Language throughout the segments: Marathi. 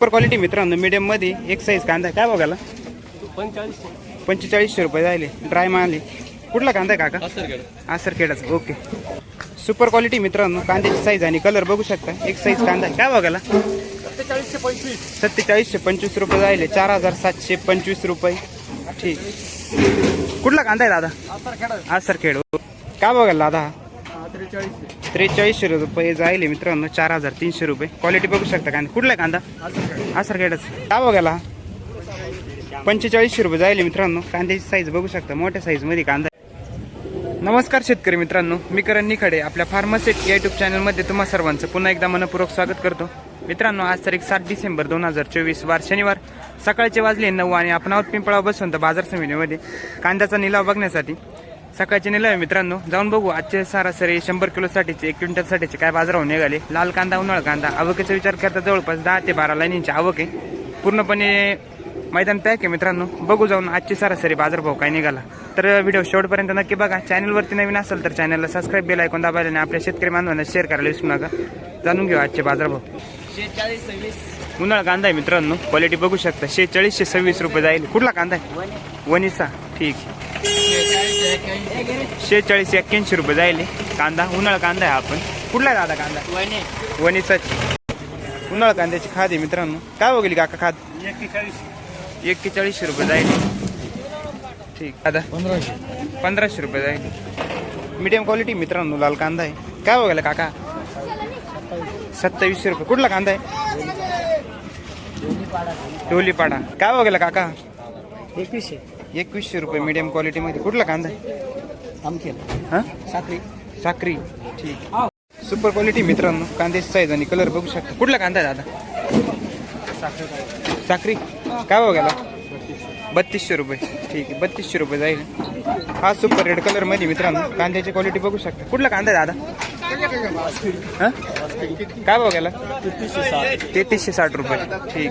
सुपर क्वालिटी मित्रांनो मीडियममध्ये एक साईज कांदा आहे. काय बघायला पंचेचाळीस पंचेचाळीसशे रुपये झाले ड्राय माल कुठला कांदा आहे काका? आसर खेडाचा ओके सुपर क्वालिटी मित्रांनो कांद्याची साईज आणि कलर बघू शकता. एक साईज कांदा आहे. काय बघायला सत्तेचाळीसशे पंचवीस सत्तेचाळीसशे पंचवीस रुपये जायले चार हजार सातशे पंचवीस रुपये. ठीक. कुठला कांदा आहे दादा? आतर खेळा आसर खेड काय बघायला दादा? हा त्रेचाळीसशे. त्रेचाळीसशे रुपये जायले मित्रांनो चार हजार तीनशे रुपये. क्वालिटी बघू शकता कांदा. कुठला कांदा? आसर खेडच काय बघायला पंचेचाळीसशे रुपये जायले मित्रांनो. कांद्याची साईज बघू शकता. मोठ्या साईजमध्ये कांदा. नमस्कार शेतकरी मित्रांनो. मी करण निखडे. आपल्या फार्मासेट युट्यूब चॅनलमध्ये तुम्हा सर्वांचं पुन्हा एकदा मनपूर्वक स्वागत करतो. मित्रांनो आज तारीख सात डिसेंबर दोन हजार चोवीस. वार शनिवार. सकाळचे वाजले नऊ आणि आपण आहोत पिंपळा बसून तर बाजार समितीमध्ये. कांद्याचा निलाव बघण्यासाठी. सकाळचे निलाव आहे मित्रांनो. जाऊन बघू. आजचे सरासरी शंभर किलोसाठीचे एक क्विंटलसाठीचे काय बाजारावर निघाले. लाल कांदा उन्हाळ कांदा. आवकेचा विचार करता जवळपास दहा ते बारा लाईनींची आवक. आहे पूर्णपणे मैदान पॅक आहे मित्रांनो. बघू जाऊन आजची सरासरी बाजारभाव काय निघाला. तर व्हिडिओ शेवटपर्यंत नक्की बघा. चॅनलवरती नवीन असेल तर चॅनलला सबस्क्राईब बेल ऐकून दाबायला आणि आपल्या शेतकरी बांधवांना शेअर करायला विसरू नका. जाणून घेऊ आजचे बाजारभाव. शेहेचाळीस उन्हाळा कांदा आहे मित्रांनो. क्वालिटी बघू शकता. शेहेचाळीसशे सव्वीस रुपये जाईल. कुठला कांदा आहे? वनिसा ठीक आहे. शेहेचाळीस एक्क्याऐंशी रुपये जाईल कांदा उन्हाळा कांदा आहे आपण कुठला आहे दादा कांदा? वने वनिसाची उन्हाळा कांद्याची खाद आहे मित्रांनो. काय बघेल काका खाद? एक्केचाळीस. एक्केचाळीसशे रुपये जाईल ठीक. दादा? पंधराशे. पंधराशे रुपये जाईल मीडियम क्वालिटी मित्रांनो लाल कांदा आहे. काय बघायला काका? सत्तावीसशे रुपये. कुठला कांदा आहे? टोलीपाडा काय बघायला काका? एकवीसशे. एकवीसशे रुपये मीडियम क्वालिटीमध्ये कुठला कांदा? आमखेल हां? साखरी. साखरी. ठीक. सुपर क्वालिटी मित्रांनो कांद्याची साईज आणि कलर बघू शकता. कुठला कांदा आहे दादा? साखरी. काय बघायला बत्तीसशे रुपये. ठीक आहे बत्तीसशे रुपये जाईल. हा सुपर रेड कलरमध्ये मित्रांनो कांद्याची क्वालिटी बघू शकता. कुठला कांदा आहे दादा? हं? काय बघायला तेहतीसशे साठ तेहतीसशे साठ रुपये. ठीक.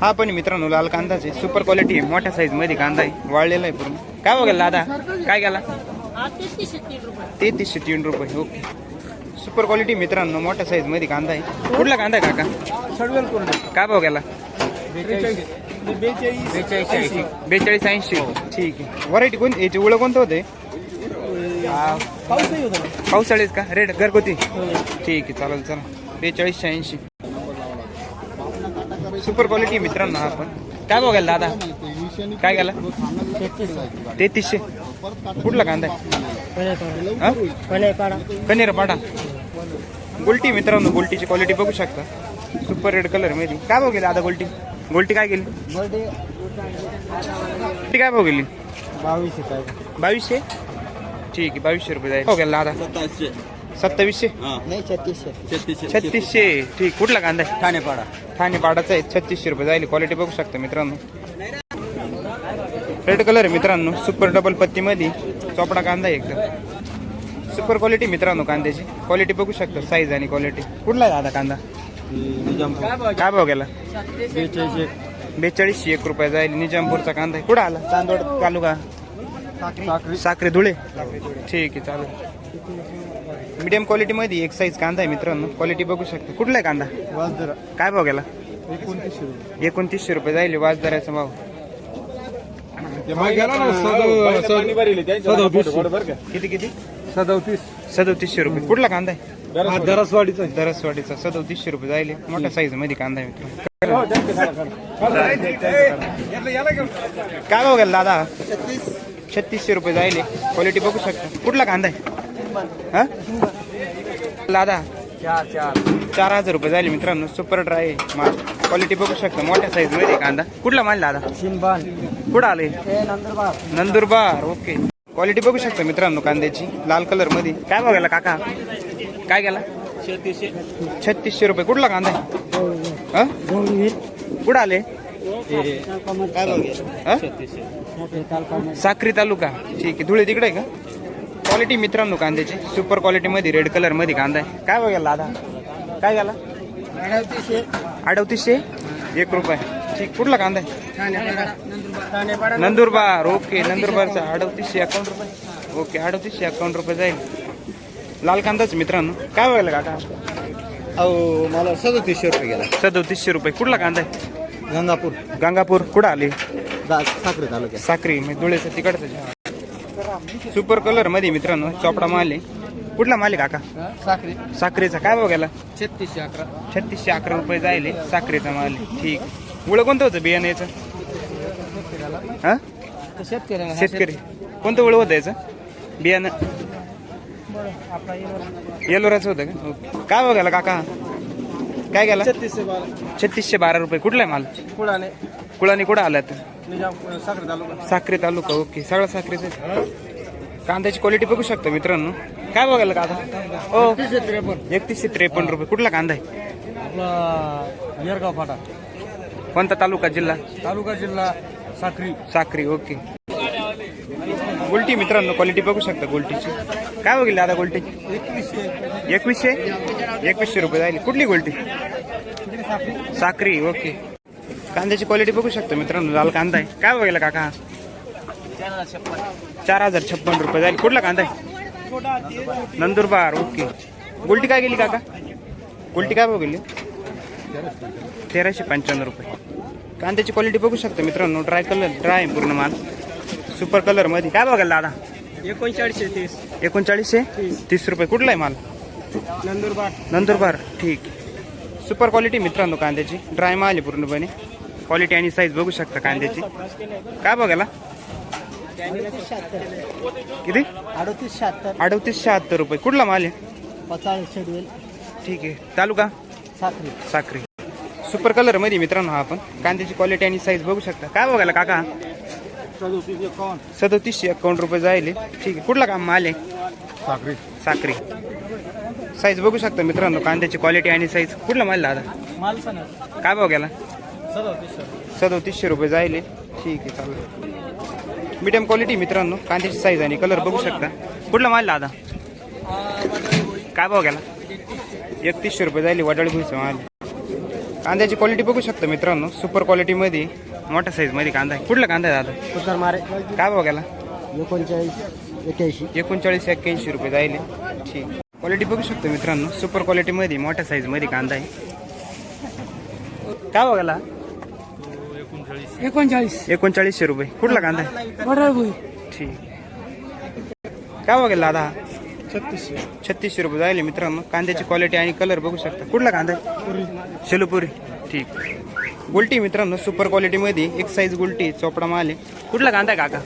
हा पण मित्रांनो लाल कांदाचे सुपर क्वालिटी आहे. मोठ्या साईजमध्ये कांदा आहे. वाळलेला आहे पूर्ण. काय बघायला दादा? काय गेला? तेहतीसशे तीन रुपये. ओके. सुपर क्वालिटी मित्रांनो. मोठ्या साईजमध्ये कांदा आहे. कुठला कांदा आहे काका? काय बघायला बेचाळीस बेचाळीस ऐंशी. बेचाळीस ऐंशी ठीक आहे. व्हरायटी कोणती याची ओळख कोणतं होते? होता पावसाळीत का? रेड घरगुती? ठीक आहे चालेल चला. बेचाळीसशे ऐंशी. सुपर क्वालिटी मित्रांनो हा पण. काय बघायला दादा? काय गेला? तेहतीसशे. कुठला कांदा हा? कनेर पाडा गोल्टी मित्रांनो गोल्टीची क्वालिटी बघू शकता. सुपर रेड कलरमध्ये. काय बघेल दादा गोल्टी? गोल्टी काय गेली? गोल्टी काय बघेली बावीसशे बावीसशे? ठीक आहे बावीसशे रुपये जाईल. बघेल दादा सत्तावीसशे. सत्तावीसशे? नाही छत्तीसशे. छत्तीसशे. छत्तीसशे. ठीक कुठला कांदा आहे? ठाणेपाडा. ठाणे पाडाचा आहे. छत्तीसशे रुपये जाईल. क्वालिटी बघू शकता मित्रांनो. रेड कलर आहे मित्रांनो. सुपर डबल पत्तीमध्ये चोपडा कांदा आहे एकदम. सुपर क्वालिटी मित्रांनो कांद्याची. क्वालिटी बघू शकता साईज आणि क्वालिटी कुठला आहे दादा कांदा? काय भाव गेला? बेचाळीसशे. बेचाळीसशे एक रुपये जाईल. निजामपूरचा कांदा आहे. कुठं आला? चांदवड तालुका. साखरी. साखरे धुळे. ठीक आहे चालेल. मीडियम क्वालिटीमध्ये एक साईज कांदा आहे मित्रांनो. क्वालिटी बघू शकता. कुठला आहे कांदा? वाजदरा काय भाव गेला? एकोणतीसशे रुपये. एकोणतीसशे रुपये जाईल. वाजदाराचा भाव. किती किती? सदोतीस. सदोतीसशे रुपये. कुठला कांदा आहे? दरसवाडीचा. दरसवाडीचा सदोतीसशे रुपये जाईल. मोठ्या साईजमध्ये कांदा आहे मित्रांनो. काय भाव गेला दादा? छत्तीसशे रुपये जाईल क्वालिटी बघू शकता. कुठला कांदा आहे? हा? दादा चार चार. चार हजार रुपये झाले मित्रांनो. सुपर ड्राय माल. क्वालिटी बघू शकता. मोठ्या साईजमध्ये आहे कांदा. कुठला माल दादा? शिनबान कुठं आले हे नंदुरबार. नंदुरबार. ओके क्वालिटी बघू शकता मित्रांनो कांद्याची. लाल कलरमध्ये. काय बघायला काका? काय गेला? छत्तीसशे. छत्तीसशे रुपये. कुठला कांदा आहे? हा? कुठं आले काय साक्री तालुका. ठीक आहे. धुळे तिकडे आहे का? क्वालिटी मित्रांनो कांद्याची. सुपर क्वालिटी मध्ये रेड कलरमध्ये कांदा आहे. काय बघायला दादा? काय गेला अडतीसशे? अडवतीसशे एक रुपये. ठीक. कुठला कांदा आहे? नंदुरबार. ओके. नंदुरबारचा. अडतीसशे अकाउंट रुपये. ओके. अडतीसशे अकाउंट रुपये जाईल. लाल कांदाच मित्रांनो. काय बघायला काका? अहो मला सदतीसशे रुपये गेला. सदोतीसशे रुपये. कुठला कांदा आहे? गंगापूर. गंगापूर. कुठं आले? साखरे तालुक्यात. साक्री. म्हणजे धुळेचं तिकडचं सुपर कलरमध्ये मित्रांनो चोपडा माल आहे. कुठला माल आहे काका? साखरे साखरेचा काय भाव गेला? छत्तीसशे अकरा. छत्तीसशे अकरा रुपये जायले साखरेचा माल. आहे. ठीक. मुळं कोणतं होतं बियाणं याचं? हा? शेतकरी. कोणतं वळ होतं याचं? बियाणं? येलोराचं होतं का? ओके. काय गेला काका? काय गेला? छत्तीसशे बारा. छत्तीसशे बारा रुपये. कुठला आहे माल? कुडाने. कुळाने कुठं आलात? निजाम साखरे तालुका. साखरे तालुका ओके. सगळं साखरेचं कांद्याची क्वालिटी बघू शकता मित्रांनो. काय बघायला कांदा? हो त्रेपन्न एकतीसशे त्रेपन्न रुपये. कुठला कांदा आहे? आपला येरगाव फाटा. कोणता तालुका जिल्हा? तालुका जिल्हा साखरी साखरी ओके. गोल्टी मित्रांनो क्वालिटी बघू शकता गोल्टीची. काय बघितली दादा गोल्टी? एकवीसशे. एकवीसशे? रुपये जायली कुठली गोल्टी? साखरी ओके. कांद्याची क्वालिटी बघू शकता मित्रांनो लाल कांदा आहे. काय बघायला काका? चार हजार छप्पन रुपये जाईल कुठला कांदा आहे? नंदुरबार ओके. गोल्टी काय गेली काका? गोल्टी काय बघितली? तेराशे पंच्याण्णव रुपये. कांद्याची क्वालिटी बघू शकता मित्रांनो ड्राय कलर ड्राय आहे पूर्ण माल. सुपर कलरमध्ये. काय बघायला दादा? एकोणचाळीसशे तीस. एकोणचाळीसशे तीस. रुपये. कुठला आहे माल? नंदुरबार. नंदुरबार. ठीक. सुपर क्वालिटी मित्रांनो कांद्याची. ड्राय माल आहे पूर्णपणे. क्वालिटी आणि साईज बघू शकता कांद्याची. काय बघायला? किती? अडतीस शहात्तर अडतीस शहात्तर रुपये. कुठला माल आहे? शेड्यूल ठीक आहे. तालुका? साखरी साखरी सुपर कलरमध्ये मित्रांनो हा आपण. कांद्याची क्वालिटी आणि साईज बघू शकता. काय बघायला काका? सदोतीस एकावन्न सदोतीसशे अकाउंट रुपये जायले. ठीक आहे. कुठला काम माल आहे? साखरी. साखरी. साईज बघू शकता मित्रांनो कांद्याची क्वालिटी आणि साईज कुठला माल दादा? माल सांगा काय भाव गेला? सदोतीस सदोतीसशे रुपये जायले. ठीक आहे चालेल. मीडियम क्वालिटी मित्रांनो कांद्याची साईज आणि कलर बघू शकता. कुठला माल दादा? काय भाव गेला? एकतीसशे रुपये जायले वडाळी भुईचा माल कांद्याची क्वालिटी बघू शकता मित्रांनो सुपर क्वालिटीमध्ये मोठ्या साईजमध्ये कांदा आहे. कुठला कांदा आहे दादा? कुतर मारे. काय गेला? एकोणचाळीस एक्याऐंशी. एकोणचाळीस एक्क्याऐंशी रुपये जायले. ठीक. क्वालिटी बघू शकतो मित्रांनो. सुपर क्वालिटीमध्ये मोठ्या साईजमध्ये कांदा आहे. काय गेला? एकोणचाळीस. एकोणचाळीसशे रुपये. कुठला कांदा आहे? ठीक. काय बघेल दादा? हा? छत्तीसशे. छत्तीसशे रुपये जायले मित्रांनो. कांद्याची क्वालिटी आणि कलर बघू शकता. कुठला कांदा आहे? शेलुपुरी. ठीक. गुलटी मित्रांनो सुपर क्वालिटीमध्ये एक साईज गुलटी चोपडा माल. आहे कुठला कांदा आहे काका?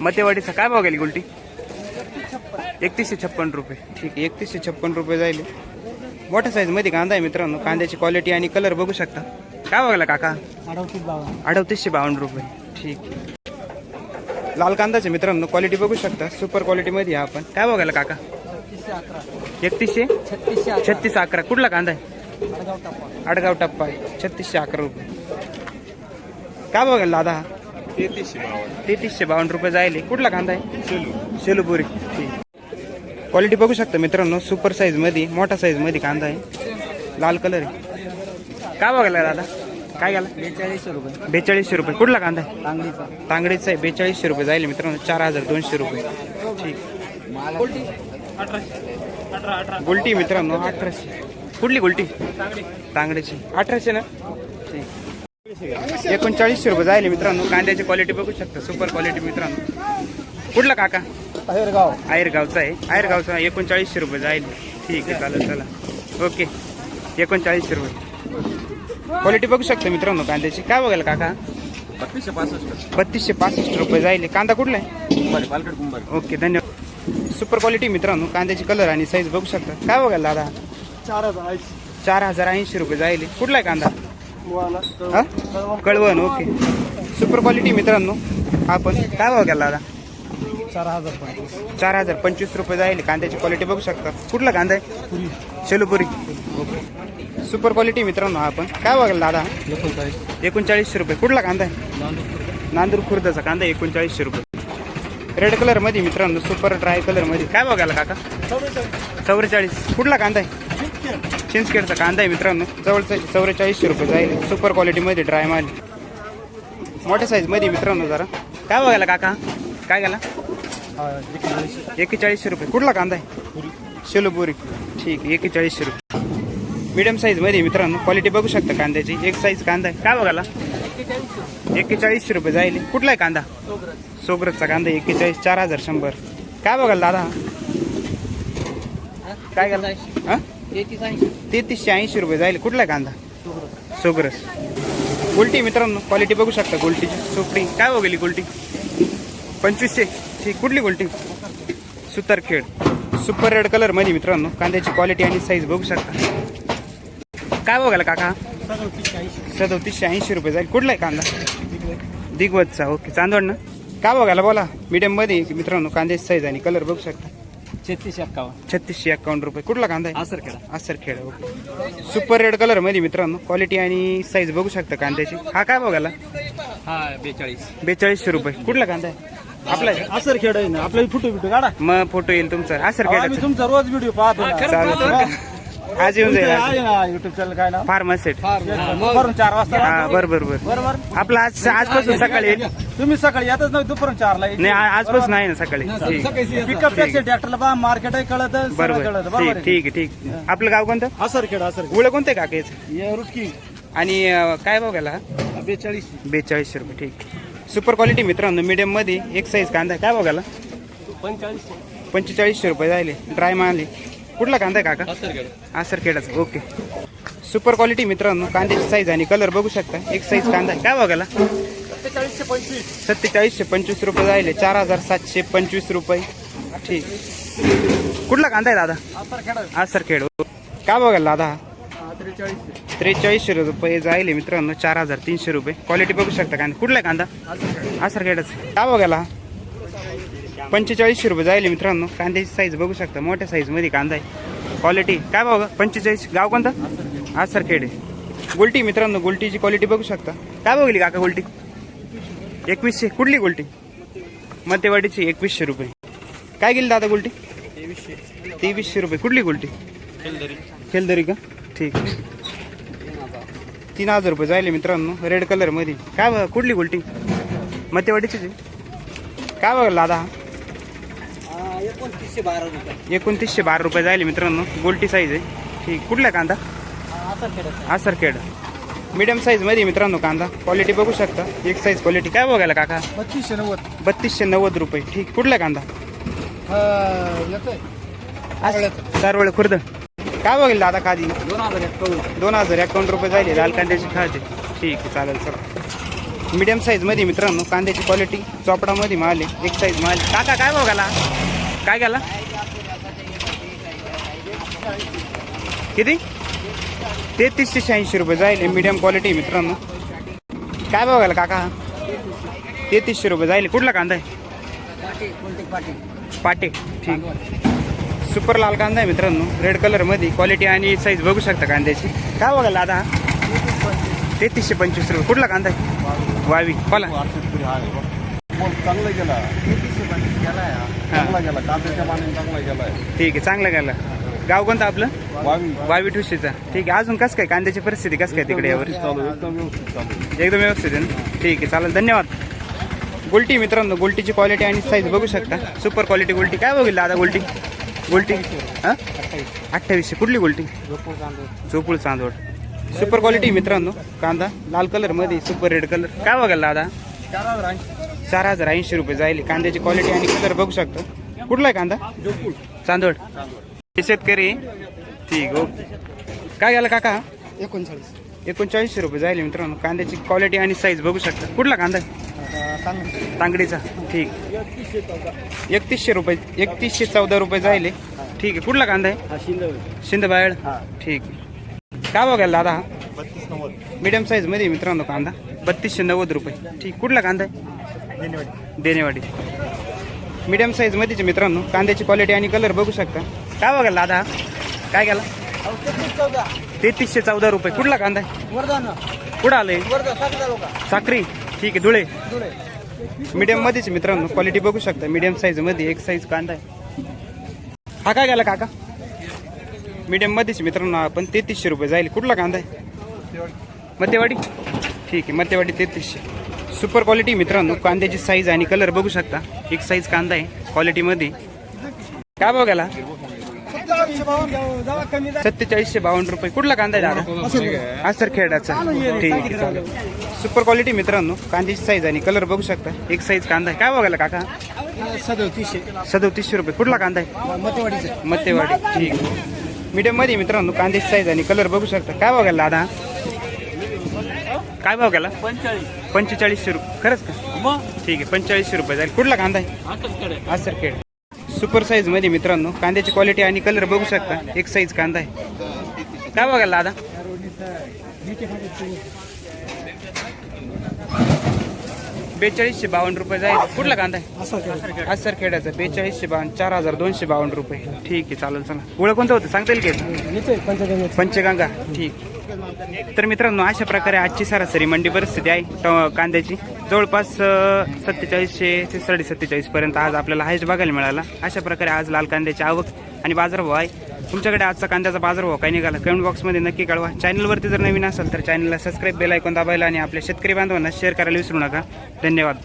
मतेवाडीचा. काय भाव गेली गुलटी? एकतीसशे छप्पन रुपये. ठीक आहे एकतीसशे छप्पन रुपये जाईल मोठ्या साईजमध्ये कांदा आहे मित्रांनो कांद्याची क्वालिटी आणि कलर बघू शकता. काय बघायला काका? अडतीस बावन्न अडतीसशे बावन्न रुपये. ठीक लाल कांदाचे मित्रांनो क्वालिटी बघू शकता. सुपर क्वालिटीमध्ये आपण काय बघायला काका? एकतीसशे? छत्तीसशे अकरा छत्तीस अकरा. कुठला कांदा आहे? आडगाव टप्पा. आहे छत्तीसशे अकरा रुपये. काय बघायला दादा? हा? तेहतीसशे बावन्न. तेहतीसशे बावन्न रुपये जायले. कुठला कांदा आहे? शेलुपुरी. ठीक क्वालिटी बघू शकता मित्रांनो. सुपर साईजमध्ये मोठा साईजमध्ये कांदा आहे. लाल कलर आहे. काय बघायला दादा? काय गेला बेचाळीसशे रुपये. बेचाळीसशे रुपये. कुठला कांदा आहे? तांगडीचा. तांगडीचा आहे. बेचाळीसशे रुपये जायले मित्रांनो. चार हजार दोनशे रुपये. ठीक. गुलटी मित्रांनो अठराशे. कुठली गुलटी? तांगडीची. अठराशे ना? ठीक एकोणचाळीसशे रुपये जायले मित्रांनो. कांद्याची क्वालिटी बघू शकता. सुपर क्वालिटी मित्रांनो. कुठला काका? अहिरगाव. आयरगावचा आहे. आयरगावचा एकोणचाळीसशे रुपये जाईल ठीक आहे चालेल चला. ओके. एकोणचाळीसशे रुपये. क्वालिटी बघू शकता मित्रांनो कांद्याची. काय बघायला काका? बत्तीसशे पासष्ट. बत्तीसशे पासष्ट रुपये जाईल कांदा कुठला आहे? कुंभारी पालखड कुंभारी. ओके धन्यवाद. सुपर क्वालिटी मित्रांनो. कांद्याची कलर आणि साईज बघू शकता. काय बघायला दादा? चार हजार चार हजार ऐंशी रुपये जाईल. कुठला आहे कांदा? हा? कळवण ओके. सुपर क्वालिटी मित्रांनो. आपण काय भाव केला दादा? चार हजार पंचवीस चार हजार पंचवीस रुपये जाईल. कांद्याची क्वालिटी बघू शकता. कुठला कांदा आहे? Puri Shelupuri. Okay super quality मित्रांनो आपण काय बघाल दादा? एकोणचाळीस एकोणचाळीसशे रुपये. कुठला कांदा आहे? नांदूर खुर्दाचा कांदा एकोणचाळीसशे रुपये. रेड कलरमध्ये मित्रांनो सुपर ड्राय कलरमध्ये काय बघायला काका? चौवेचाळीस. कुठला कांदा आहे? चिंचखेडचा कांदा आहे मित्रांनो. जवळचा चौवेचाळीसशे रुपये जाईल. सुपर क्वालिटीमध्ये ड्राय माल. मोठ्या साईजमध्ये मित्रांनो जरा. काय बघायला काका? काय गेला? एकेचाळीसशे रुपये. कुठला कांदा आहे? शिलोपुरी. ठीक एकेचाळीसशे आहे रुपये मिडियम साईजमध्ये मित्रांनो. क्वालिटी बघू शकता कांद्याची. एक साईज कांदा आहे. काय बघाला एकेचाळीसशे रुपये जाईल. कुठला आहे कांदा? सोबरतचा कांदा एकेचाळीस चार हजार शंभर. काय बघाल दादा? काय तेहतीसशे ऐंशी रुपये जाईल. कुठला कांदा? सुग्रस. गुलटी मित्रांनो क्वालिटी बघू शकता गुलटीची सुपडी काय हो बघली गुलटी पंचवीसशे. ठीक कुठली गुलटी सुतारखेड सुपर रेड कलरमध्ये मित्रांनो कांद्याची क्वालिटी आणि साईज बघू शकता. काय बघायला काका? सदोतीसशे ऐंशी रुपये जाईल. कुठला आहे कांदा? दिग्वतचा. ओके चांदवड ना? काय बघायला बोला? मीडियममध्ये मित्रांनो कांद्याची साईज आणि कलर बघू शकता. छत्तीस एक्कावन्न. छत्तीसशे रुपये. कुठला कांदा आहे? आसर केला असर खेळ ओके. सुपर रेड कलरमध्ये मित्रांनो क्वालिटी आणि साईज बघू शकता कांद्याची. हा काय बघायला हा बेचाळीस. बेचाळीसशे रुपये. कुठला कांदा आहे? आपला आहे? आसर खेळ आहे ना आपल्याला फुटू बिटू काढा. मग फोटो येईल तुमचा. असर आम्ही खेळाचा तुमचा रोज व्हिडिओ पाहतो ना. चालेल आज येऊन जाईल. युट्यूब चॅनल काय ना फार्मसेट दुपारून चार वाजता हा बर बर बर. बरोबर? आपला आज आजपासून सकाळी येईल तुम्ही सकाळी येतच नाही दुपारून चारला नाही आ- आजपासून आहे ना सकाळी. ठीक. पिकअप टॅक्सी ट्रॅक्टरला बा मार्केट आहे कळत बरोबर. कळत ठीक बरोबर ठीक आहे ठीक आपलं गाव कोणतं? आसर खेळ आसर गुळ कोणतं आहे काकेच? ये रुटकी. आणि अं, काय बघायला बेचाळीस. बेचाळीसशे रुपये ठीक. सुपर क्वालिटी मित्रांनो मीडियममध्ये एक साईज कांदा आहे. काय बघायला पंचेचाळीस. पंचेचाळीसशे रुपये जायले ड्राय माल आहे. कुठला कांदा आहे काका? आसर खेळ आसर ओके. सुपर क्वालिटी मित्रांनो कांद्याची साईज आणि कलर बघू शकता. एक साईज कांदा आहे. काय बघायला सत्तेचाळीसशे पंचवीस सत्तेचाळीसशे पंचवीस रुपये जायले चार हजार सातशे पंचवीस रुपये. ठीक. कुठला कांदा आहे दादा? आसर सर आसर काय बघायला दादा? त्रेचाळीसशे रुपये जायले मित्रांनो चार हजार तीनशे रुपये. क्वालिटी बघू शकता कांदा कुठला कांदा? आसर खेळ आसर काय बघायला पंचेचाळीसशे रुपये जायले मित्रांनो. कांद्याची साईज बघू शकता. मोठ्या साईजमध्ये कांदा आहे. क्वालिटी काय बघा पंचेचाळीस. गाव कोणतं? आसर खेड. आहे गोल्टी मित्रांनो गोल्टीची क्वालिटी बघू शकता. काय बघली काका गोल्टी? एकवीसशे. कुठली गोल्टी? मध्यवाडीची एकवीसशे रुपये. काय गेली दादा गोल्टी? तेवीसशे रुपये. कुठली गोल्टी? खेलदरी. का? ठीक. तीन हजार रुपये जायले मित्रांनो रेड कलरमध्ये. काय बघा कुठली गोल्टी? मध्यवाडीची काय बघा दादा? एकोणतीसशे बारा रुपये. एकोणतीसशे बारा रुपये जायले मित्रांनो. गोल्टी साईज आहे. ठीक कुठला कांदा? आसर खेळ आसर खेड. मीडियम साईजमध्ये मित्रांनो कांदा. क्वालिटी बघू शकता. एक साईज क्वालिटी काय बघायला काका? पच्चीसशे नव्वद. बत्तीसशे नव्वद रुपये. ठीक. कुठला कांदा? चारवळ खुर्द. काय बघेल दादा खादी? दोन हजार एक्कावन्न दोन हजार रुपये जायले. लाल कांद्याची खाते. ठीक आहे चालेल सर मीडियम साईजमध्ये मित्रांनो. कांद्याची क्वालिटी चोपडामध्ये माल आहे. एक साईज माल काका काय बघाला काय गेला किती? तेहतीसशे शहाऐंशी रुपये जाईल मीडियम क्वालिटी मित्रांनो. काय बघायला काका तेहतीसशे रुपये जाईल. कुठला कांदा आहे? पाटे. ठीक. सुपर लाल कांदा आहे मित्रांनो. रेड कलरमध्ये क्वालिटी आणि साईज बघू शकता कांद्याची. काय बघायला आता तेहतीसशे पंचवीस रुपये. कुठला कांदा आहे? वावी. बोला. चांगला गेला. चांगला गेला कांद्याच्या माने चांगला गेलाय. ठीक आहे चांगलं गेलं. गाव कोणतं आपलं? वावी. वावी ठुशीचा. ठीक आहे अजून कसं काय? कांद्याची परिस्थिती कसं काय तिकडे यावर? चालू एकदम व्यवस्थित चालू एकदम व्यवस्थित आहे ना? ठीक आहे चालेल धन्यवाद. गोल्टी मित्रांनो गोल्टीची क्वालिटी आणि साईज बघू शकता. सुपर क्वालिटी गोल्टी. काय बघितलं दादा गोल्टी? गोल्टी? हां? अठ्ठावीसशे. कुठली गोल्टी? चोपूळ चांदवड. सुपर क्वालिटी मित्रांनो. कांदा लाल कलरमध्ये सुपर रेड कलर काय बघायला दादा? चार हजार ऐंशी रुपये जाईल. कांद्याची क्वालिटी आणि कलर बघू शकतो. कुठला आहे कांदा? हे शेतकरी. ठीक ओके काय गेलं काका? एकोणचाळीस. एकोणचाळीसशे रुपये जाईल मित्रांनो. कांद्याची क्वालिटी आणि साईज बघू शकता. कुठला कांदा? तांगडीचा. ठीक. एकतीसशे रुपये एकतीसशे चौदा रुपये जाईल ठीक आहे. कुठला कांदा आहे? हा शिंदे शिंदबाळ हा. ठीक. आहे काय बघायला दादा? बत्तीस नव्वद. मीडियम साईजमध्ये मित्रांनो कांदा. बत्तीसशे नव्वद रुपये. ठीक. कुठला कांदा आहे? देनेवाडी मीडियम साईज मध्येच मित्रांनो कांद्याची क्वालिटी आणि कलर बघू शकता. काय बघायला दादा? काय गेला? तेहतीसशे चौदा रुपये. कुठला कांदा कुठं आलंय? साक्री. ठीक आहे धुळे. धुळे. मीडियम मध्येच मित्रांनो क्वालिटी बघू शकता. मीडियम साईजमध्ये एक साईज कांदा आहे. हा काय गेला काका? मीडियम मध्येच मित्रांनो आपण तेहतीसशे रुपये जाईल. कुठला कांदा आहे? मध्यवाडी ठीक आहे मध्यवाडी तेहतीसशे. सुपर क्वालिटी मित्रांनो कांद्याची साईज आणि कलर बघू शकता. एक साईज कांदा आहे क्वालिटीमध्ये काय बघायला सत्तेचाळीसशे बावन्न सत्तेचाळीसशे बावन्न रुपये. कुठला कांदा आहे दादा? आसर खेळाचा ठीक आहे चालेल. सुपर क्वालिटी मित्रांनो कांद्याची साईज आणि कलर बघू शकता. एक साईज कांदा आहे. काय बघायला काका? सदोतीसशे. सदोतीसशे रुपये. कुठला कांदा आहे? मतवाडीचे मत्तेवाडी ठीक मीडियममध्ये मित्रांनो कांद्याची साईज आणि कलर बघू शकता. काय बघायला दादा? काय भाव गेला? पंचेचाळीस. पंचेचाळीसशे रुपये. खरंच का? मग? ठीक आहे पंचेचाळीसशे रुपये जाईल कुठला कांदा आहे? हा सर खेळ सुपर साईजमध्ये मित्रांनो कांद्याची क्वालिटी आणि कलर बघू शकता. एक साईज कांदा आहे. काय बघायला दादा? बेचाळीसशे बावन्न रुपये जाईल. कुठला कांदा आहे? हा सर खेड्याचा. बेचाळीसशे बावन्न चार हजार दोनशे बावन्न रुपये. ठीक आहे चालेल चला. ओळख कोणतं होतं? सांगता येईल की? पंचगंगा. ठीक. तर मित्रांनो अशा प्रकारे आजची सरासरी मंडी परिस्थिती आहे. कांद्याची. जवळपास सत्तेचाळीसशे ते साडे सत्तेचाळीसपर्यंत आज आपल्याला हायस्ट बघायला मिळाला. अशा प्रकारे आज लाल कांद्याची आवक आणि बाजारभाव आहे. तुमच्याकडे आजचा कांद्याचा बाजारभाव काय निघाला? कमेंट बॉक्समध्ये नक्की कळवा. चॅनलवरती जर नवीन असेल तर चॅनलला सबस्क्राईब बेल ऐकून दाबायला आणि आपल्या शेतकरी बांधवांना शेअर करायला विसरू नका. धन्यवाद.